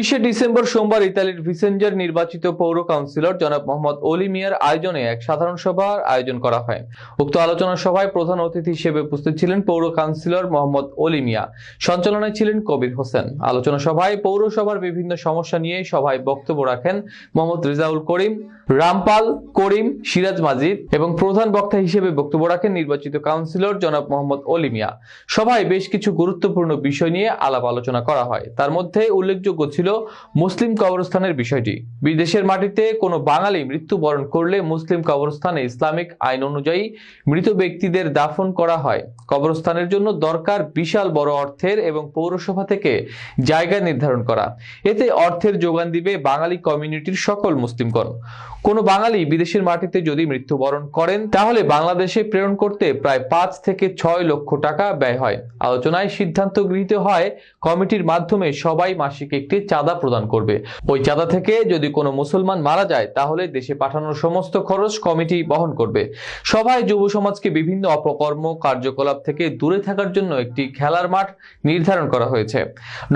তিরিশে ডিসেম্বর সোমবার ইতালির ভিসেঞ্জার নির্বাচিত পৌর কাউন্সিলর জনাব মোহাম্মদ অলি মিয়ার আয়োজনে এক সাধারণ সভার আয়োজন করা হয়। উক্ত আলোচনা সভায় প্রধান অতিথি হিসেবে উপস্থিত ছিলেন পৌর কাউন্সিলর মোহাম্মদ অলি মিয়া। সঞ্চালনায় ছিলেন কবির হোসেন। আলোচনা সভায় পৌরসভার বিভিন্ন সমস্যা নিয়ে সভায় বক্তব্য রাখেন মোহাম্মদ রেজাউল করিম, রামপাল, করিম, সিরাজ মাজিদ এবং প্রধান বক্তা হিসেবে বক্তব্য রাখেন নির্বাচিত কাউন্সিলর জনাব মোহাম্মদ অলি মিয়া। সভায় বেশ কিছু গুরুত্বপূর্ণ বিষয় নিয়ে আলাপ আলোচনা করা হয়। তার মধ্যে উল্লেখযোগ্য ছিল মুসলিম কবরস্থানের বিষয়টি। বিদেশের মাটিতে কোনো বাঙালি মৃত্যুবরণ করলে মুসলিম কবরস্থানে ইসলামিক আইন অনুযায়ী মৃত ব্যক্তিদের দাফন করা হয়। কবরস্থানের জন্য দরকার বিশাল বড় অর্থের এবং পৌরসভা থেকে জায়গা নির্ধারণ করা। এতে অর্থের যোগান দিবে বাঙালি কমিউনিটির সকল মুসলিমগণ। কোনো বাঙালি বিদেশের মাটিতে যদি মৃত্যুবরণ করেন, তাহলে বাংলাদেশে প্রেরণ করতে প্রায় পাঁচ থেকে ছয় লক্ষ টাকা ব্যয় হয়। আলোচনায় সিদ্ধান্ত গৃহীত হয় কমিটির মাধ্যমে সবাই মাসিক একটি চাঁদা প্রদান করবে। ওই চাঁদা থেকে যদি কোনো মুসলমান মারা যায়, তাহলে দেশে পাঠানোর সমস্ত খরচ কমিটি বহন করবে। সভায় যুব সমাজকে বিভিন্ন অপকর্ম, কার্যকলাপ থেকে দূরে থাকার জন্য একটি খেলার মাঠ নির্ধারণ করা হয়েছে।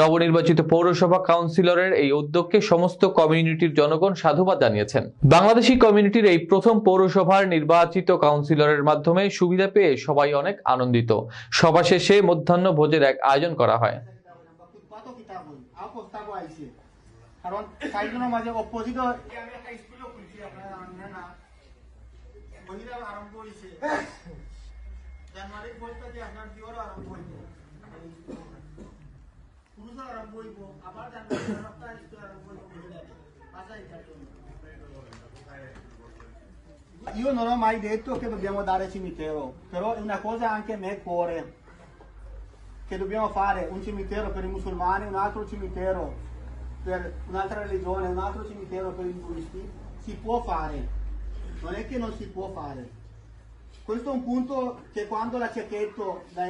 নবনির্বাচিত পৌরসভা কাউন্সিলরের এই উদ্যোগকে সমস্ত কমিউনিটির জনগণ সাধুবাদ জানিয়েছেন। বাংলাদেশি কমিউনিটির এই প্রথম পৌরসভার নির্বাচিত কাউন্সিলরের মাধ্যমে সুবিধা পেয়ে সবাই অনেক আনন্দিত। সভা শেষে মধ্যাহ্ন ভোজের এক আয়োজন করা হয়। ফুটপাথও কিতাবই আও প্রস্তাবও আইছে কারণ চাৰিজনৰ মাজে অপজিট আমি একটা স্কুলো খুলছি আপনার জানেন না মহিলা আরম্ভ হয়েছে জানুয়ারির পর থেকে আপনার দিওয়ারও আরম্ভ হইব পুরুষের আরম্ভ হইব আবার জানুয়ারি সপ্তাহ স্কুল আরম্ভ হইব মহিলাদের পাঁচা Io non ho mai detto che dobbiamo dare cimitero, però è una cosa anche a me cuore che dobbiamo fare? Un cimitero per i musulmani, un altro cimitero per un'altra religione, un altro cimitero per i buddisti, si può fare, non è che non si può fare. Questo è un punto che quando la cecchetto da